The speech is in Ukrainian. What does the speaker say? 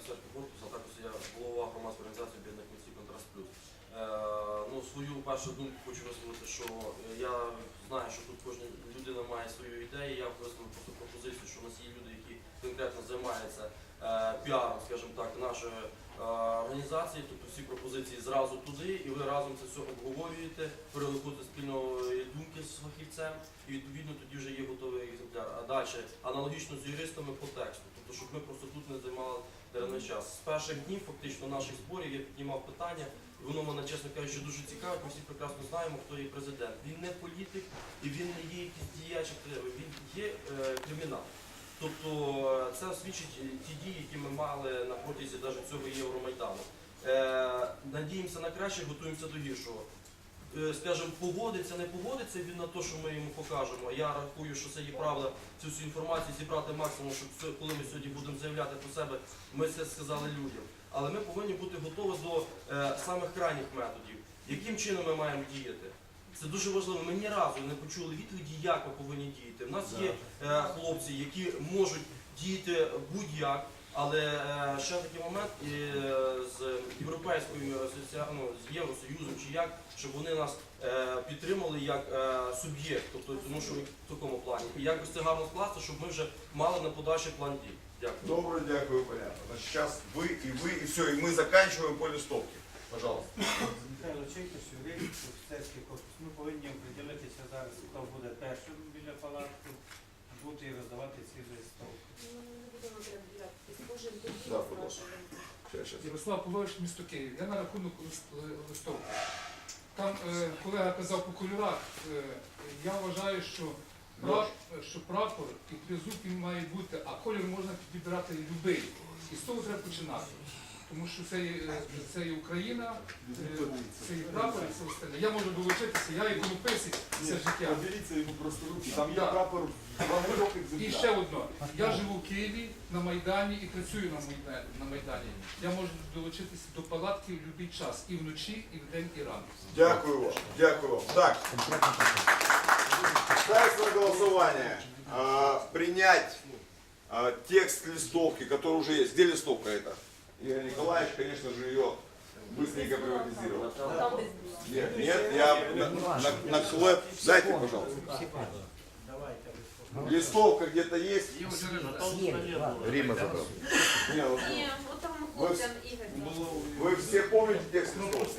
офіцерського корпусу, а також я голова громадської організації об'єднаних митців Контраст Плюс. Е, ну, свою першу думку хочу висловити, що я знаю, що тут кожна людина має свою ідею. Я висловив просто пропозицію, що у нас є люди, які конкретно займаються е, піаром, скажімо так, нашої е, організації, тобто всі пропозиції зразу туди, і ви разом це все обговорюєте, переликуєте спільної думки з фахівцем, і відповідно тоді вже є готовий екземпляр. А далі аналогічно з юристами по тексту, тобто щоб ми просто тут не займали даремний час. З перших днів фактично наших зборів я піднімав питання, і воно мене, чесно кажучи, дуже цікавить. Ми всі прекрасно знаємо, хто є президент. Він не політик і він не є якийсь діяч, він є е, кримінал. Тобто е, це свідчить ті дії, які ми мали на протязі навіть цього Євромайдану. Е, надіємося на краще, готуємося до гіршого. Е, скажімо, погодиться, не погодиться він на те, що ми йому покажемо. Я рахую, що це є правда цю всю інформацію зібрати максимум, щоб коли ми сьогодні будемо заявляти про себе, ми це сказали людям. Але ми повинні бути готові до е, самих крайніх методів. Яким чином ми маємо діяти? Це дуже важливо. Ми ні разу не почули відповіді, як ми повинні діяти. У нас є е, хлопці, які можуть діяти будь-як, але е, ще такий момент е, з європейською асоціа... ну, з Євросоюзом чи як, щоб вони нас е, підтримали як е, суб'єкт, тобто тому що в такому плані. І якось це гарно скласти, щоб ми вже мали на подальший план дій. Дякую. Добрый, дякую, понятно. Значит, сейчас вы и вы, и все, и мы заканчиваем по листовке. Пожалуйста. Михайло Чайкіс, юрист, офіцерський корпус. Ми повинні оприділитися зараз, хто буде першим біля палатки, Да, будь ласка. Ярослав Павлович, місто Київ. Я на рахунок лист- листовки. Там е, колега казав по кольорах. Е, я вважаю, що, пра- е, що прапор і тризуб він має бути, а колір можна підібрати будь-який. І з того треба починати. Тому що це є, е, це є Україна, е, це є прапор і все остальне. Я можу долучитися, я іконописець все життя. Подивіться йому просто руки. Там є Да. прапор вагонок І екземпляр. ще одно. Я живу в Києві на Майдані і працюю на Майдані. На Майдані. Я можу долучитися до палатки в будь-який час, і вночі, і вдень, і рано. Дякую вам. Дякую вам. Так. Ставится на голосование. а, принять а, текст листовки, который уже есть. Где листовка это? Игорь Николаевич, конечно же, ее быстренько приватизировал. Нет, нет, я на, на, на хлеб. Дайте, пожалуйста. Листовка где-то есть? Рима забрав. Не, вот Ні, от там Ви- хлопцям Ігор. Вы все помните текст листовки?